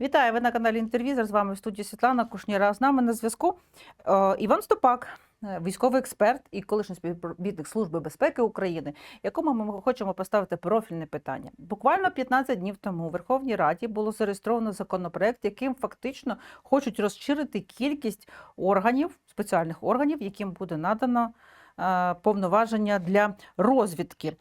Вітаю, ви на каналі Інтервізор. З вами в студії Світлана Кушніра. З нами на зв'язку е, Іван Стопак, е, військовий експерт і колишній співробітник Служби безпеки України, якому ми хочемо поставити профільне питання. Буквально 15 днів тому у Верховній Раді було зареєстровано законопроект, яким фактично хочуть розширити кількість органів, спеціальних органів, яким буде надано. Е, Повноваження для розвідки. Е,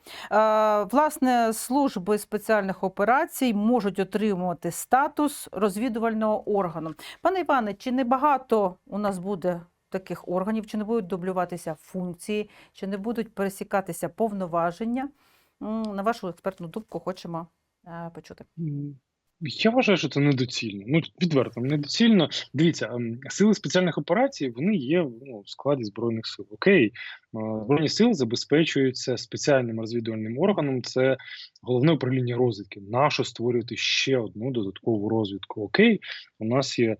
Власне, служби спеціальних операцій можуть отримувати статус розвідувального органу. Пане Іване, чи не багато у нас буде таких органів, чи не будуть дублюватися функції, чи не будуть пересікатися повноваження? На вашу експертну думку хочемо е, почути. Я вважаю, що це недоцільно. Ну, відверто, недоцільно. Дивіться, ем, сили спеціальних операцій вони є ну, в складі Збройних сил. Окей, е, Збройні сили забезпечуються спеціальним розвідувальним органом. Це головне управління розвідки. Нащо створювати ще одну додаткову розвідку? Окей, у нас є е,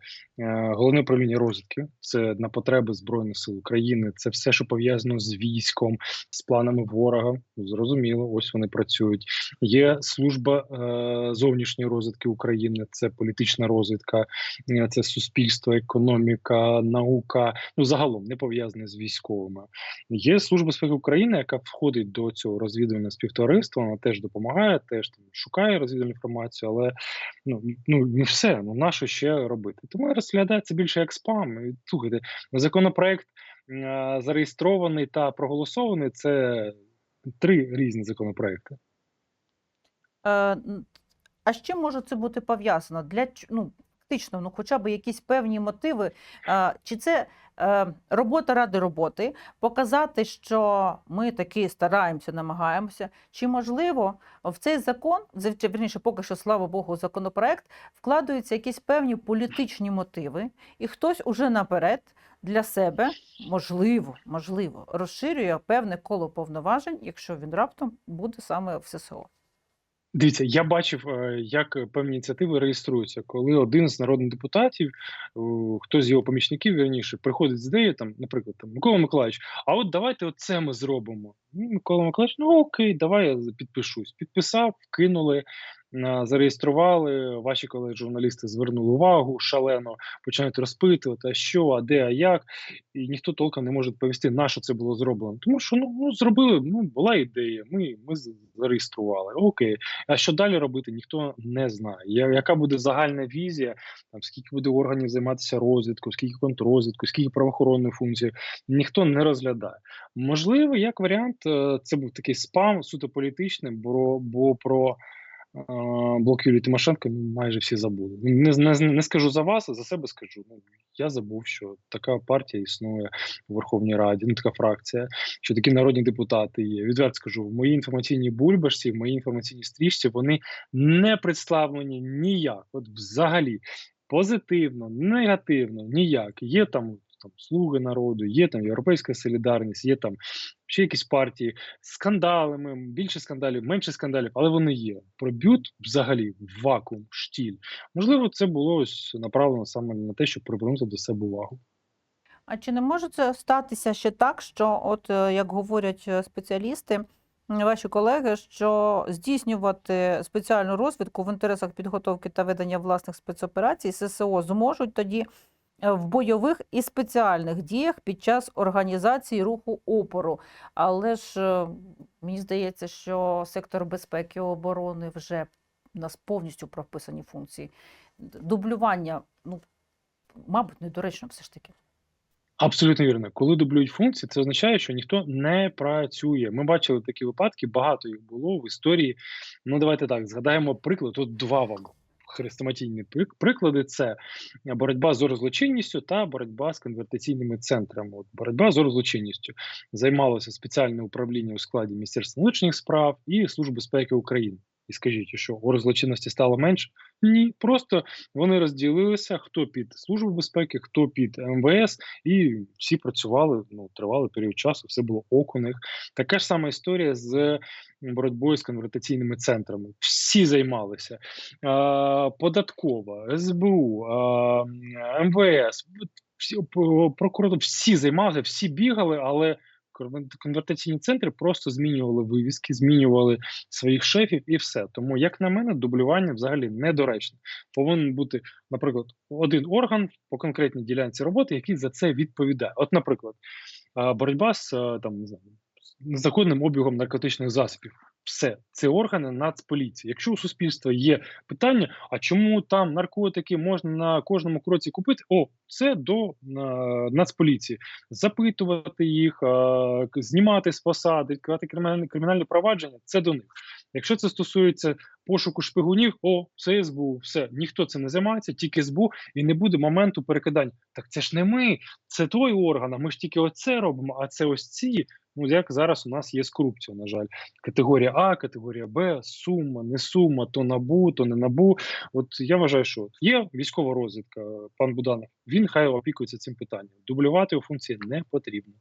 головне управління розвідки. Це на потреби Збройних сил України. Це все, що пов'язано з військом, з планами ворога. Зрозуміло, ось вони працюють. Є служба е, зовнішньої розвідки України, це політична розвідка, е, це суспільство, економіка, наука. Ну загалом не пов'язане з військовими. Є служба безпеки України, яка входить до цього розвідувального співтовариства. Вона теж допомагає, теж там шукає розвідувальну інформацію, але ну ну не все. Ну на що ще робити? Тому розглядається більше як спам. Слухайте, законопроект е, зареєстрований та проголосований. Це три різні законопроекти. А з чим може це бути пов'язано? Для ну, фактично, ну хоча б якісь певні мотиви. Чи це е, робота ради роботи, показати, що ми таки стараємося, намагаємося? Чи можливо в цей закон, в- чи, вірніше, поки що, слава Богу, законопроект, вкладаються якісь певні політичні мотиви, і хтось уже наперед для себе, можливо, можливо, розширює певне коло повноважень, якщо він раптом буде саме в ССО. Дивіться, я бачив, е, як певні ініціативи реєструються, коли один з народних депутатів, хтось з його помічників, верніше, приходить з ідеєю, там, наприклад, там, Микола Миколаївич, а от давайте оце ми зробимо. Ну, Микола Миколаївич, ну окей, давай я підпишусь. Підписав, кинули, а, зареєстрували. Ваші колеги журналісти звернули увагу шалено, починають розпитувати, а що, а де, а як. І ніхто толком не може відповісти, на що це було зроблено. Тому що ну, ну зробили, ну була ідея. Ми, ми зареєстрували. Окей. А що далі робити, ніхто не знає. Яка буде загальна візія, там скільки буде органів займатися розвідкою, скільки контррозвідкою, скільки правоохоронної функції, ніхто не розглядає. Можливо, як варіант, е, це був такий спам суто політичний, бо, бо про блок Юлії Тимошенко ну, майже всі забули. Не, не, не скажу за вас, за себе скажу. Ну, я забув, що така партія існує у Верховній Раді, ну така фракція, що такі народні депутати є. Відверто скажу, в моїй інформаційній бульбашці, в моїй інформаційній стрічці вони не представлені ніяк. От взагалі позитивно, негативно, ніяк. Є там. Там слуги народу, є там європейська солідарність, є там ще якісь партії з скандалами, більше скандалів, менше скандалів, але вони є. Проб'ють взагалі вакуум, штіль. Можливо, це було ось направлено саме на те, щоб привернути до себе увагу. А чи не може це статися ще так, що, от е, як говорять е, спеціалісти, ваші колеги, що здійснювати спеціальну розвідку в інтересах підготовки та ведення власних спецоперацій ССО зможуть тоді в бойових і спеціальних діях під час організації руху опору. Але ж е, мені здається, що сектор безпеки і оборони вже у нас повністю прописані функції. Дублювання, ну, мабуть, недоречно все ж таки. Абсолютно вірно. Коли дублюють функції, це означає, що ніхто не працює. Ми бачили такі випадки, багато їх було в історії. Ну, давайте так, згадаємо приклад. Тут два вам хрестоматійні приклади: це боротьба з орозлочинністю та боротьба з конвертаційними центрами. От боротьба з орозлочинністю займалося спеціальне управління у складі Міністерства внутрішніх справ і Служби безпеки України. І скажіть, що оргзлочинності стало менше? Ні, просто вони розділилися: хто під службу безпеки, хто під МВС, і всі працювали ну тривалий період часу. Все було ок у них. Така ж сама історія з боротьбою з конвертаційними центрами. Всі займалися. Е, податкова, СБУ, е, МВС, всі, прокуратура, всі займалися, всі бігали, але Конвертаційні центри просто змінювали вивіски, змінювали своїх шефів і все. Тому, як на мене, дублювання взагалі недоречне. Повинен бути, наприклад, один орган по конкретній ділянці роботи, який за це відповідає. От, наприклад, боротьба з там незаконним обігом наркотичних засобів. Все, це органи Нацполіції. Якщо у суспільства є питання, а чому там наркотики можна на кожному кроці купити? О, це до е, Нацполіції. Запитувати їх, е, знімати з посади, відкривати кримінальне, кримінальне провадження це до них. Якщо це стосується пошуку шпигунів, о, це СБУ, все, ніхто це не займається, тільки СБУ, і не буде моменту перекидання. Так це ж не ми, це той орган, а ми ж тільки оце робимо, а це ось ці. Ну, як зараз у нас є з корупцією, на жаль. Категорія А, категорія Б, сума, не сума, то набу, то не набу. От я вважаю, що є військова розвідка, пан Буданов. Він хай опікується цим питанням. Дублювати його функції не потрібно.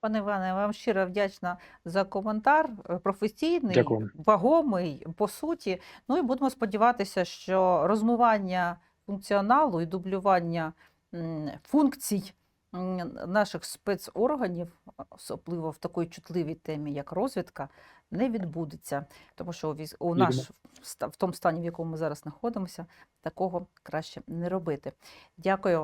Пане Іване, я вам щиро вдячна за коментар. е, Професійний, Дякую. вагомий по суті. Ну і будемо сподіватися, що розмивання функціоналу і дублювання функцій наших спецорганів, особливо в такій чутливій темі, як розвідка, не відбудеться. Тому що у наш в тому стані, в якому ми зараз знаходимося, такого краще не робити. Дякую